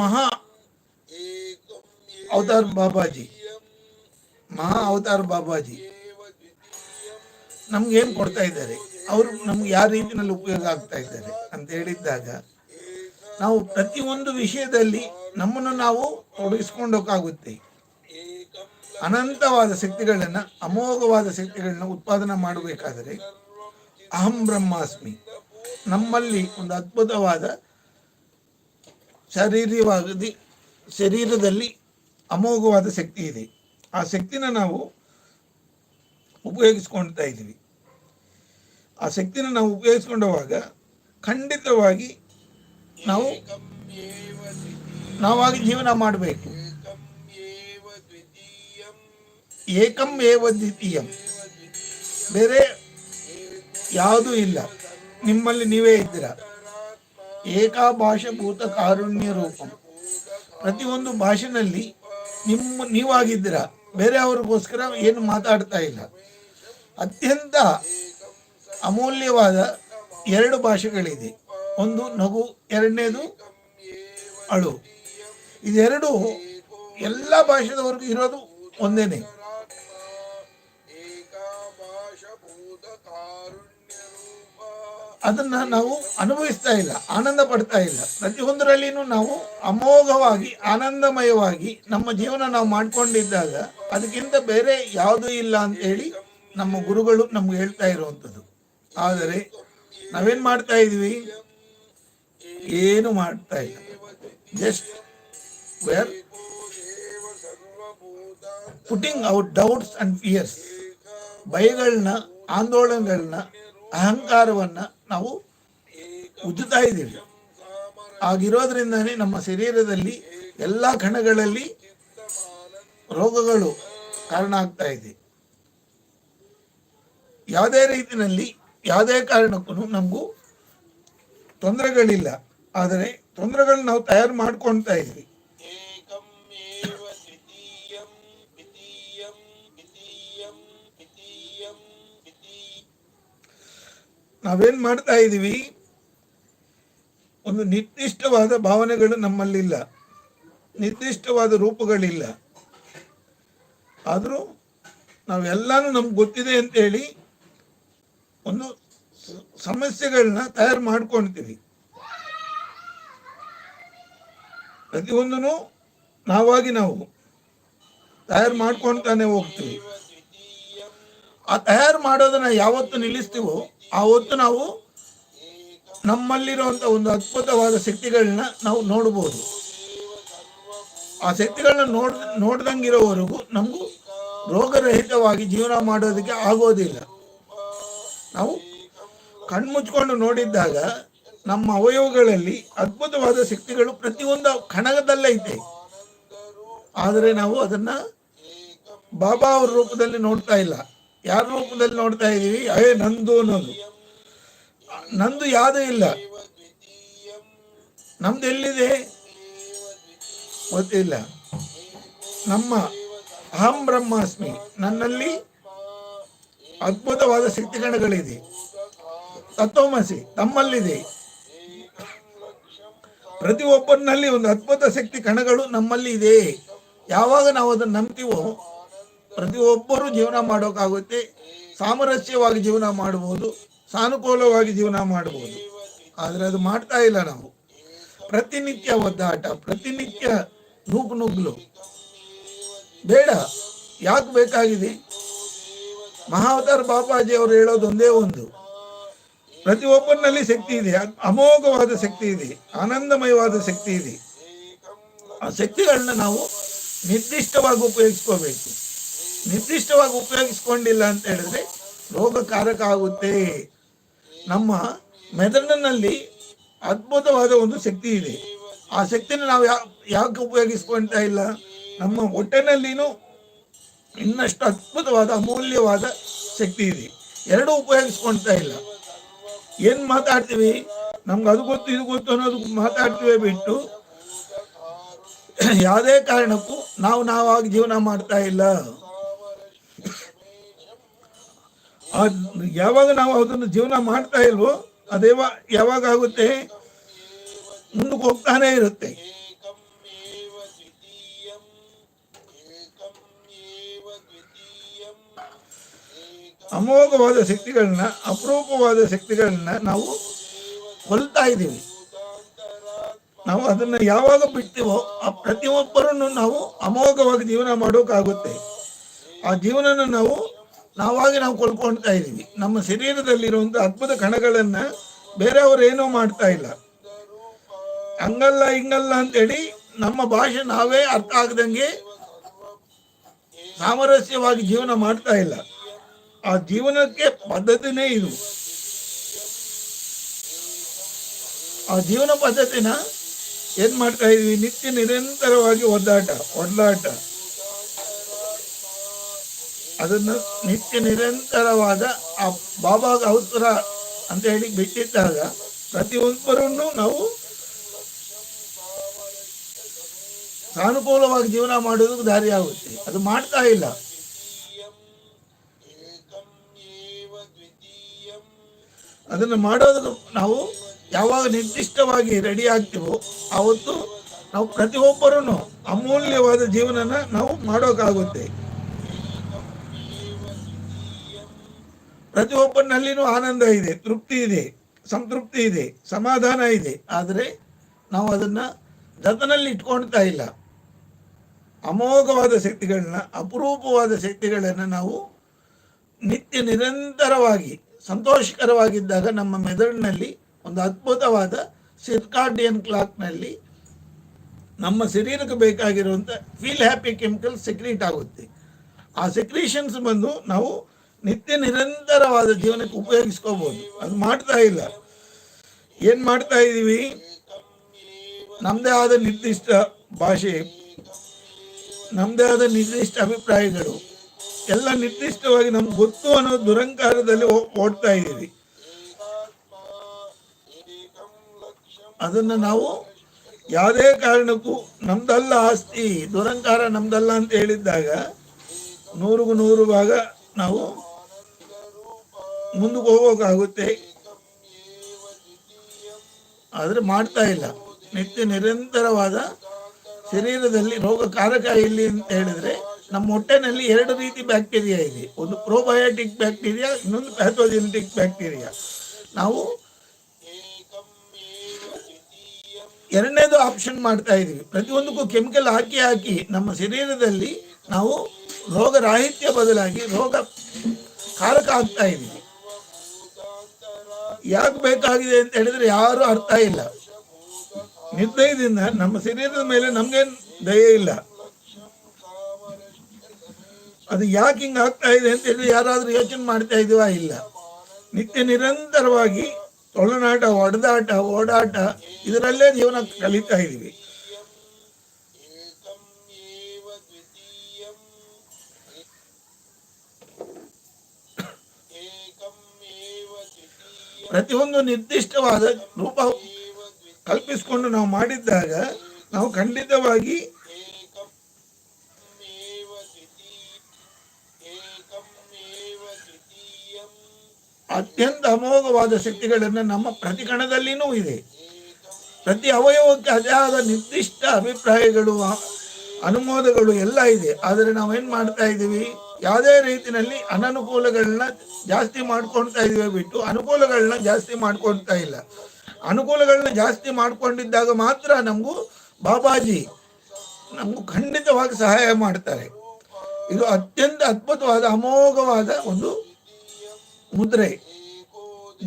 ಮಹಾ ಅವತಾರ್ ಬಾಬಾಜಿ. ಮಹಾ ಅವತಾರ್ ಬಾಬಾಜಿ. ನಮ್ಗೆ ಏನ್ ಕೊಡ್ತಾ ಇದ್ದಾರೆ? ಅವರು ನಮ್ಗೆ ಯಾವ ರೀತಿಯಲ್ಲಿ ಉಪಯೋಗ ಆಗ್ತಾ ಇದ್ದಾರೆ ಅಂತ ಹೇಳಿದ್ದಾಗ, ನಾವು ಪ್ರತಿಯೊಂದು ವಿಷಯದಲ್ಲಿ ನಮ್ಮನ್ನು ನಾವು ತೊಡಗಿಸ್ಕೊಂಡೋಕ್ಕಾಗುತ್ತೆ ಅನಂತವಾದ ಶಕ್ತಿಗಳನ್ನ, ಅಮೋಘವಾದ ಶಕ್ತಿಗಳನ್ನ ಉತ್ಪಾದನೆ ಮಾಡಬೇಕಾದರೆ ಅಹಂ ಬ್ರಹ್ಮಾಸ್ಮಿ. ನಮ್ಮಲ್ಲಿ ಒಂದು ಅದ್ಭುತವಾದ ಶಾರೀರಿಕವಾಗಿ ಶರೀರದಲ್ಲಿ ಅಮೋಘವಾದ ಶಕ್ತಿ ಇದೆ. ಆ ಶಕ್ತಿನ ನಾವು ಉಪಯೋಗಿಸ್ಕೊಳ್ತಾ ಇದ್ದೀವಿ. ಆ ಶಕ್ತಿನ ನಾವು ಉಪಯೋಗಿಸ್ಕೊಂಡವಾಗ ಖಂಡಿತವಾಗಿ ನಾವು ನಾವಾಗಿ ಜೀವನ ಮಾಡಬೇಕು. ಏಕಂ ಏವ ದ್ವಿತೀಯಂ. ಬೇರೆ ಯಾವುದೂ ಇಲ್ಲ. ನಿಮ್ಮಲ್ಲಿ ನೀವೇ ಇದ್ದೀರ? ಏಕಾಭಾಷಭೂತ ಕಾರುಣ್ಯ ರೂಪಂ ಪ್ರತಿಯೊಂದು ಭಾಷೆನಲ್ಲಿ ನಿಮ್ಮ ನೀವಾಗಿದ್ದೀರ? ಬೇರೆಯವರಿಗೋಸ್ಕರ ಏನು ಮಾತಾಡ್ತಾ ಇಲ್ಲ. ಅತ್ಯಂತ ಅಮೂಲ್ಯವಾದ ಎರಡು ಭಾಷೆಗಳಿದೆ. ಒಂದು ನಗು, ಎರಡನೇದು ಅಳು. ಇದೆರಡು ಎಲ್ಲ ಭಾಷೆದವರೆಗೂ ಇರೋದು ಒಂದೇನೆ. ಅದನ್ನ ನಾವು ಅನುಭವಿಸ್ತಾ ಇಲ್ಲ, ಆನಂದ ಪಡ್ತಾ ಇಲ್ಲ. ಪ್ರತಿಯೊಂದರಲ್ಲಿನೂ ನಾವು ಅಮೋಘವಾಗಿ, ಆನಂದಮಯವಾಗಿ ನಮ್ಮ ಜೀವನ ನಾವು ಮಾಡ್ಕೊಂಡಿದ್ದಾಗ ಅದಕ್ಕಿಂತ ಬೇರೆ ಯಾವುದೂ ಇಲ್ಲ ಅಂತ ಹೇಳಿ ನಮ್ಮ ಗುರುಗಳು ನಮ್ಗೆ ಹೇಳ್ತಾ ಇರುವಂಥದ್ದು. ಆದರೆ ನಾವೇನ್ ಮಾಡ್ತಾ ಇದ್ವಿ? ಏನು ಮಾಡ್ತಾ ಇಲ್ಲ. Just we're putting out doubts and fears ಭಯಗಳನ್ನ, ಆಂದೋಲನಗಳನ್ನ, ಅಹಂಕಾರವನ್ನ ನಾವು ಉಜ್ಜುತ್ತಾ ಇದ್ದೀವಿ. ಆಗಿರೋದ್ರಿಂದನೇ ನಮ್ಮ ಶರೀರದಲ್ಲಿ ಎಲ್ಲ ಕಣಗಳಲ್ಲಿ ರೋಗಗಳು ಕಾರಣ ಆಗ್ತಾ ಇದೆ. ಯಾವುದೇ ರೀತಿಯಲ್ಲಿ ಯಾವುದೇ ಕಾರಣಕ್ಕೂ ನಮಗೂ ತೊಂದರೆಗಳಿಲ್ಲ. ಆದರೆ ತೊಂದರೆಗಳನ್ನ ನಾವು ತಯಾರು ಮಾಡ್ಕೊಳ್ತಾ ಇದ್ವಿ ನಾವೇನ್ ಮಾಡ್ತಾ ಇದೀವಿ? ಒಂದು ನಿರ್ದಿಷ್ಟವಾದ ಭಾವನೆಗಳು ನಮ್ಮಲ್ಲಿಲ್ಲ. ನಿರ್ದಿಷ್ಟವಾದ ರೂಪಗಳಿಲ್ಲ. ಆದರೂ ನಾವೆಲ್ಲಾನು ನಮ್ಗೆ ಗೊತ್ತಿದೆ ಅಂತೇಳಿ ಒಂದು ಸ- ಸಮಸ್ಯೆಗಳನ್ನ ತಯಾರು ಮಾಡ್ಕೊಳ್ತೀವಿ ಪ್ರತಿಯೊಂದನ್ನು ನಾವಾಗಿ ನಾವು ತಯಾರು ಮಾಡ್ಕೊಳ್ತಾನೆ ಹೋಗ್ತೀವಿ. ಆ ತಯಾರು ಮಾಡೋದನ್ನ ಯಾವತ್ತು ನಿಲ್ಲಿಸ್ತೀವೋ ಆವತ್ತು ನಾವು ನಮ್ಮಲ್ಲಿರುವಂತ ಒಂದು ಅದ್ಭುತವಾದ ಶಕ್ತಿಗಳನ್ನ ನಾವು ನೋಡಬಹುದು ಆ ಶಕ್ತಿಗಳನ್ನ ನೋಡ್, ನೋಡ್ದಂಗಿರೋವರೆಗೂ ನಮಗೂ ರೋಗರಹಿತವಾಗಿ ಜೀವನ ಮಾಡೋದಕ್ಕೆ ಆಗೋದಿಲ್ಲ ನಾವು ಕಣ್ಮುಚ್ಕೊಂಡು ನೋಡಿದ್ದಾಗ ನಮ್ಮ ಅವಯವಗಳಲ್ಲಿ ಅದ್ಭುತವಾದ ಶಕ್ತಿಗಳು ಪ್ರತಿಯೊಂದು ಕಣಗದಲ್ಲೈತೆ ಆದರೆ ನಾವು ಅದನ್ನ ಬಾಬಾ ಅವ್ರ ರೂಪದಲ್ಲಿ ನೋಡ್ತಾ ಇಲ್ಲ. ಯಾರ ರೂಪದಲ್ಲಿ ನೋಡ್ತಾ ಇದೀವಿ ಅಯ್ಯ ನಂದು ಅನ್ನೋದು. ನಂದು ಯಾವುದೂ ಇಲ್ಲ. ನಮ್ದು ಎಲ್ಲಿದೆ? ಗೊತ್ತಿಲ್ಲ. ನಮ್ಮ ಅಹಂ ಬ್ರಹ್ಮಾಸ್ಮಿ, ನನ್ನಲ್ಲಿ ಅದ್ಭುತವಾದ ಶಕ್ತಿಗಣಗಳಿದೆ. ತತ್ವಮಸಿ, ತಮ್ಮಲ್ಲಿದೆ. ಪ್ರತಿಯೊಬ್ಬರಿನಲ್ಲಿ ಒಂದು ಅದ್ಭುತ ಶಕ್ತಿ ಕಣಗಳು ನಮ್ಮಲ್ಲಿ ಇದೆ. ಯಾವಾಗ ನಾವು ಅದನ್ನು ನಂಬ್ತೀವೋ ಪ್ರತಿಯೊಬ್ಬರು ಜೀವನ ಮಾಡೋಕ್ಕಾಗುತ್ತೆ. ಸಾಮರಸ್ಯವಾಗಿ ಜೀವನ ಮಾಡಬಹುದು. ಸಾನುಕೂಲವಾಗಿ ಜೀವನ ಮಾಡಬಹುದು. ಆದರೆ ಅದು ಮಾಡ್ತಾ ಇಲ್ಲ ನಾವು. ಪ್ರತಿನಿತ್ಯ ಒದ್ದಾಟ, ಪ್ರತಿನಿತ್ಯ ನೂಕು ನುಗ್ಲು ಬೇಡ. ಯಾಕೆ ಬೇಕಾಗಿದೆ? ಮಹಾವತಾರ ಬಾಬಾಜಿ ಅವರು ಹೇಳೋದು ಒಂದೇ ಒಂದು. ಪ್ರತಿಯೊಬ್ಬನಲ್ಲಿ ಶಕ್ತಿ ಇದೆ. ಅಮೋಘವಾದ ಶಕ್ತಿ ಇದೆ. ಆನಂದಮಯವಾದ ಶಕ್ತಿ ಇದೆ. ಆ ಶಕ್ತಿಗಳನ್ನ ನಾವು ನಿರ್ದಿಷ್ಟವಾಗಿ ಉಪಯೋಗಿಸ್ಕೋಬೇಕು. ನಿರ್ದಿಷ್ಟವಾಗಿ ಉಪಯೋಗಿಸ್ಕೊಂಡಿಲ್ಲ ಅಂತ ಹೇಳಿದ್ರೆ ರೋಗಕಾರಕ ಆಗುತ್ತೆ. ನಮ್ಮ ಮೆದುಳಿನಲ್ಲಿ ಅದ್ಭುತವಾದ ಒಂದು ಶಕ್ತಿ ಇದೆ. ಆ ಶಕ್ತಿನ ನಾವು ಯಾಕೆ ಉಪಯೋಗಿಸ್ಕೊಳ್ತಾ ಇಲ್ಲ? ನಮ್ಮ ಹೊಟ್ಟೆನಲ್ಲಿನೂ ಇನ್ನಷ್ಟು ಅದ್ಭುತವಾದ, ಅಮೂಲ್ಯವಾದ ಶಕ್ತಿ ಇದೆ. ಎರಡೂ ಉಪಯೋಗಿಸ್ಕೊಳ್ತಾ ಇಲ್ಲ. ಏನ್ ಮಾತಾಡ್ತೀವಿ? ನಮ್ಗೆ ಅದು ಗೊತ್ತು, ಇದು ಗೊತ್ತು ಅನ್ನೋದು ಮಾತಾಡ್ತೀವಿ ಬಿಟ್ಟು, ಯಾವುದೇ ಕಾರಣಕ್ಕೂ ನಾವು ನಾವಾಗಿ ಜೀವನ ಮಾಡ್ತಾ ಇಲ್ಲ. ಯಾವಾಗ ನಾವು ಅದನ್ನು ಜೀವನ ಮಾಡ್ತಾ ಇಲ್ವೋ ಅದೇ ಯಾವಾಗ ಆಗುತ್ತೆ? ಮುಂದಕ್ಕೆ ಹೋಗ್ತಾನೆ ಇರುತ್ತೆ. ಅಮೋಘವಾದ ಶಕ್ತಿಗಳನ್ನ, ಅಪರೂಪವಾದ ಶಕ್ತಿಗಳನ್ನ ನಾವು ಹೊಲ್ತಾ ಇದ್ದೀವಿ. ನಾವು ಅದನ್ನ ಯಾವಾಗ ಬಿಡ್ತೀವೋ, ಆ ಪ್ರತಿಯೊಬ್ಬರನ್ನು ನಾವು ಅಮೋಘವಾಗಿ ಜೀವನ ಮಾಡೋಕ್ಕಾಗುತ್ತೆ. ಆ ಜೀವನನ ನಾವು ನಾವಾಗಿ ನಾವು ಕೊಳ್ಕೊಳ್ತಾ ಇದ್ದೀವಿ. ನಮ್ಮ ಶರೀರದಲ್ಲಿರುವಂಥ ಅದ್ಭುತ ಕಣಗಳನ್ನ ಬೇರೆಯವರು ಏನೋ ಮಾಡ್ತಾ ಇಲ್ಲ. ಹಂಗಲ್ಲ, ಹಿಂಗಲ್ಲ ಅಂತೇಳಿ ನಮ್ಮ ಭಾಷೆ ನಾವೇ ಅರ್ಥ ಆಗದಂಗೆ ಸಾಮರಸ್ಯವಾಗಿ ಜೀವನ ಮಾಡ್ತಾ ಇಲ್ಲ. ಆ ಜೀವನಕ್ಕೆ ಪದ್ಧತಿನೇ ಇದು. ಆ ಜೀವನ ಪದ್ಧತಿನ ಏನ್ ಮಾಡ್ತಾ ಇದೀವಿ? ನಿತ್ಯ ನಿರಂತರವಾಗಿ ಒದ್ದಾಟ, ಒಡ್ಲಾಟ. ಅದನ್ನ ನಿತ್ಯ ನಿರಂತರವಾದ ಆ ಬಾಬಾ ಗೌತ್ರ ಅಂತ ಹೇಳಿ ಬಿಟ್ಟಿದ್ದಾಗ ಪ್ರತಿಯೊಬ್ಬರನ್ನು ನಾವು ಸಾನುಕೂಲವಾಗಿ ಜೀವನ ಮಾಡೋದಕ್ಕೆ ದಾರಿ ಆಗುತ್ತೆ ಅದು ಮಾಡ್ತಾ ಇಲ್ಲ. ಅದನ್ನು ಮಾಡೋದಕ್ಕೆ ನಾವು ಯಾವಾಗ ನಿರ್ದಿಷ್ಟವಾಗಿ ರೆಡಿ ಆಗ್ತೀವೋ ಆವತ್ತು ನಾವು ಪ್ರತಿಯೊಬ್ಬರೂ ಅಮೂಲ್ಯವಾದ ಜೀವನನ ನಾವು ಮಾಡೋಕ್ಕಾಗುತ್ತೆ. ಪ್ರತಿಯೊಬ್ಬನಲ್ಲಿನೂ ಆನಂದ ಇದೆ, ತೃಪ್ತಿ ಇದೆ, ಸಂತೃಪ್ತಿ ಇದೆ, ಸಮಾಧಾನ ಇದೆ. ಆದರೆ ನಾವು ಅದನ್ನ ಜತನಲ್ಲಿ ಇಟ್ಕೊಳ್ತಾ ಇಲ್ಲ. ಅಮೋಘವಾದ ಶಕ್ತಿಗಳನ್ನ, ಅಪರೂಪವಾದ ಶಕ್ತಿಗಳನ್ನು ನಾವು ನಿತ್ಯ ನಿರಂತರವಾಗಿ, ಸಂತೋಷಕರವಾಗಿದ್ದಾಗ ನಮ್ಮ ಮೆದುಳಿನಲ್ಲಿ ಒಂದು ಅದ್ಭುತವಾದ ಸಿರ್ಕಾರ್ಡಿಯನ್ ಕ್ಲಾಕ್ನಲ್ಲಿ ನಮ್ಮ ಶರೀರಕ್ಕೆ ಬೇಕಾಗಿರುವಂಥ ಫೀಲ್ ಹ್ಯಾಪಿ ಕೆಮಿಕಲ್ ಸೆಕ್ರೀಟ್ ಆಗುತ್ತೆ. ಆ ಸೆಕ್ರೀಷನ್ಸ್ ಬಂದು ನಾವು ನಿತ್ಯ ನಿರಂತರವಾದ ಜೀವನಕ್ಕೆ ಉಪಯೋಗಿಸ್ಕೋಬಹುದು ಅದು ಮಾಡ್ತಾ ಇಲ್ಲ. ಏನ್ ಮಾಡ್ತಾ ಇದ್ದೀವಿ ನಮ್ದೇ ಆದ ನಿರ್ದಿಷ್ಟ ಭಾಷೆ, ನಮ್ದೇ ಆದ ನಿರ್ದಿಷ್ಟ ಅಭಿಪ್ರಾಯಗಳು, ಎಲ್ಲ ನಿರ್ದಿಷ್ಟವಾಗಿ ನಮ್ಗೆ ಗೊತ್ತು ಅನ್ನೋ ದುರಂಕಾರದಲ್ಲಿ ಓಡ್ತಾ ಇದ್ದೀವಿ ಅದನ್ನ ನಾವು ಯಾವುದೇ ಕಾರಣಕ್ಕೂ ನಮ್ದಲ್ಲ ಆಸ್ತಿ, ದುರಂಕಾರ ನಮ್ದಲ್ಲ ಅಂತ ಹೇಳಿದ್ದಾಗ ನೂರಿಗೂ ನೂರು ಭಾಗ ನಾವು ಮುಂದಕ್ಕೆ ಹೋಗೋಕ್ಕಾಗುತ್ತೆ ಆದರೆ ಮಾಡ್ತಾ ಇಲ್ಲ. ನಿತ್ಯ ನಿರಂತರವಾದ ಶರೀರದಲ್ಲಿ ರೋಗಕಾರಕ ಇಲ್ಲಿ ಅಂತ ಹೇಳಿದ್ರೆ ನಮ್ಮ ಹೊಟ್ಟೆನಲ್ಲಿ ಎರಡು ರೀತಿ ಬ್ಯಾಕ್ಟೀರಿಯಾ ಇದೆ. ಒಂದು ಪ್ರೋಬಯೋಟಿಕ್ ಬ್ಯಾಕ್ಟೀರಿಯಾ, ಇನ್ನೊಂದು ಪ್ಯಾಥೋಜೆನೆಟಿಕ್ ಬ್ಯಾಕ್ಟೀರಿಯಾ. ನಾವು ಎರಡನೇದು ಆಪ್ಷನ್ ಮಾಡ್ತಾ ಇದೀವಿ ಪ್ರತಿಯೊಂದಕ್ಕೂ ಕೆಮಿಕಲ್ ಹಾಕಿ ಹಾಕಿ ನಮ್ಮ ಶರೀರದಲ್ಲಿ ನಾವು ರೋಗ ರಾಹಿತ್ಯ ಬದಲಾಗಿ ರೋಗ ಕಾರಕ ಆಗ್ತಾ ಇದೀವಿ ಯಾಕೆ ಬೇಕಾಗಿದೆ ಅಂತ ಹೇಳಿದ್ರೆ ಯಾರು ಅರ್ಥ ಇಲ್ಲ. ನಿರ್ದಯದಿಂದ ನಮ್ಮ ಶರೀರದ ಮೇಲೆ ನಮ್ಗೆ ದಯ ಇಲ್ಲ. ಅದು ಯಾಕೆ ಹಿಂಗ ಆಗ್ತಾ ಇದೆ ಅಂತ ಹೇಳಿ ಯಾರಾದ್ರೂ ಯೋಚನೆ ಮಾಡ್ತಾ ಇದೀವಾ ಇಲ್ಲ. ನಿತ್ಯ ನಿರಂತರವಾಗಿ ತೊಳನಾಟ ಹೊಡೆದಾಟ ಓಡಾಟ, ಇದರಲ್ಲೇ ಜೀವನ ಕಲಿತಾ ಇದೀವಿ ಪ್ರತಿಯೊಂದು ನಿರ್ದಿಷ್ಟವಾದ ರೂಪ ಕಲ್ಪಿಸಿಕೊಂಡು ನಾವು ಮಾಡಿದ್ದಾಗ ನಾವು ಖಂಡಿತವಾಗಿ ಅತ್ಯಂತ ಅಮೋಘವಾದ ಶಕ್ತಿಗಳನ್ನು ನಮ್ಮ ಪ್ರತಿ ಕಣದಲ್ಲಿನೂ ಇದೆ. ಪ್ರತಿ ಅವಯವಕ್ಕೆ ಅದೇ ಆದ ನಿರ್ದಿಷ್ಟ ಅಭಿಪ್ರಾಯಗಳು, ಅನುಮೋದಗಳು ಎಲ್ಲ ಇದೆ. ಆದರೆ ನಾವೇನು ಮಾಡ್ತಾ ಇದ್ದೀವಿ? ಯಾವುದೇ ರೀತಿಯಲ್ಲಿ ಅನನುಕೂಲಗಳನ್ನ ಜಾಸ್ತಿ ಮಾಡ್ಕೊಳ್ತಾ ಇದೀವಿ ಬಿಟ್ಟು ಅನುಕೂಲಗಳನ್ನ ಜಾಸ್ತಿ ಮಾಡ್ಕೊಳ್ತಾ ಇಲ್ಲ. ಅನುಕೂಲಗಳನ್ನ ಜಾಸ್ತಿ ಮಾಡ್ಕೊಂಡಿದ್ದಾಗ ಮಾತ್ರ ನಮಗೂ ಬಾಬಾಜಿ ನಮಗೂ ಖಂಡಿತವಾಗಿ ಸಹಾಯ ಮಾಡ್ತಾರೆ. ಇದು ಅತ್ಯಂತ ಅದ್ಭುತವಾದ, ಅಮೋಘವಾದ ಒಂದು ಮುದ್ರೆ.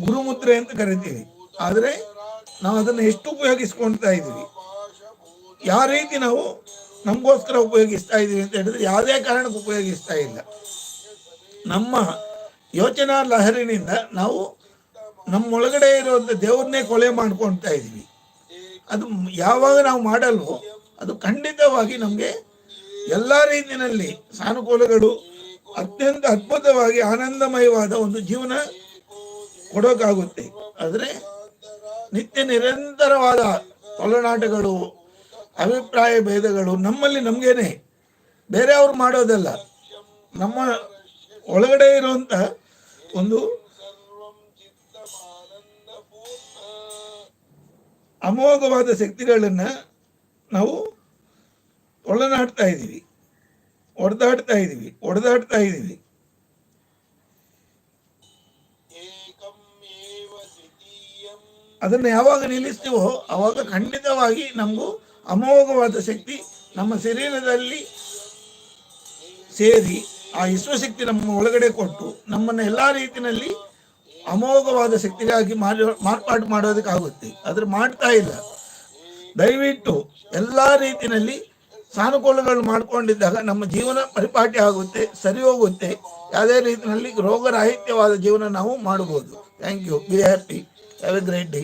ಗುರುಮುದ್ರೆ ಅಂತ ಕರಿತೀವಿ. ಆದರೆ ನಾವು ಅದನ್ನು ಎಷ್ಟು ಉಪಯೋಗಿಸ್ಕೊಳ್ತಾ ಇದ್ದೀವಿ ಯಾವ ರೀತಿ ನಾವು ನಮಗೋಸ್ಕರ ಉಪಯೋಗಿಸ್ತಾ ಇದ್ದೀವಿ ಅಂತ ಹೇಳಿದ್ರೆ ಯಾವುದೇ ಕಾರಣಕ್ಕೆ ಉಪಯೋಗಿಸ್ತಾ ಇಲ್ಲ. ನಮ್ಮ ಯೋಚನಾ ಲಹರಿನಿಂದ ನಾವು ನಮ್ಮೊಳಗಡೆ ಇರುವಂಥ ದೇವ್ರನ್ನೇ ಕೊಲೆ ಮಾಡ್ಕೊಳ್ತಾ ಇದ್ದೀವಿ ಅದು ಯಾವಾಗ ನಾವು ಮಾಡಲ್ವೋ ಅದು ಖಂಡಿತವಾಗಿ ನಮಗೆ ಎಲ್ಲ ರೀತಿಯಲ್ಲಿ ಸಾನುಕೂಲಗಳು, ಅತ್ಯಂತ ಅದ್ಭುತವಾಗಿ ಆನಂದಮಯವಾದ ಒಂದು ಜೀವನ ಕೊಡೋಕ್ಕಾಗುತ್ತೆ ಆದರೆ ನಿತ್ಯ ನಿರಂತರವಾದ ತೊಳನಾಟಗಳು ಅಭಿಪ್ರಾಯ ಭೇದಗಳು ನಮ್ಮಲ್ಲಿ ನಮಗೇನೆ. ಬೇರೆಯವ್ರು ಮಾಡೋದಲ್ಲ. ನಮ್ಮ ಒಳಗಡೆ ಇರುವಂತ ಒಂದು ಅಮೋಘವಾದ ಶಕ್ತಿಗಳನ್ನು ನಾವು ಒಳನಾಡ್ತಾ ಇದ್ದೀವಿ. ಒಡೆದಾಡ್ತಾ ಇದ್ದೀವಿ. ಒಡೆದಾಡ್ತಾ ಇದ್ದೀವಿ. ಅದನ್ನು ಯಾವಾಗ ನಿಲ್ಲಿಸ್ತೀವೋ ಅವಾಗ ಖಂಡಿತವಾಗಿ ನಮಗೂ ಅಮೋಘವಾದ ಶಕ್ತಿ ನಮ್ಮ ಶರೀರದಲ್ಲಿ ಸೇರಿ ಆ ವಿಶ್ವಶಕ್ತಿ ನಮ್ಮ ಒಳಗಡೆ ಕೊಟ್ಟು ನಮ್ಮನ್ನು ಎಲ್ಲ ರೀತಿಯಲ್ಲಿ ಅಮೋಘವಾದ ಶಕ್ತಿಗಾಗಿ ಮಾರಿ ಮಾರ್ಪಾಡು ಮಾಡೋದಕ್ಕಾಗುತ್ತೆ. ಆದ್ರೆ ಮಾಡ್ತಾ ಇಲ್ಲ. ದಯವಿಟ್ಟು ಎಲ್ಲ ರೀತಿಯಲ್ಲಿ ಸಾನುಕೂಲಗಳು ಮಾಡಿಕೊಂಡಿದ್ದಾಗ ನಮ್ಮ ಜೀವನ ಪರಿಪಾಟಿ ಆಗುತ್ತೆ, ಸರಿ ಹೋಗುತ್ತೆ. ಯಾವುದೇ ರೀತಿಯಲ್ಲಿ ರೋಗರಾಹಿತ್ಯವಾದ ಜೀವನ ನಾವು ಮಾಡಬಹುದು thank you be happy have a great day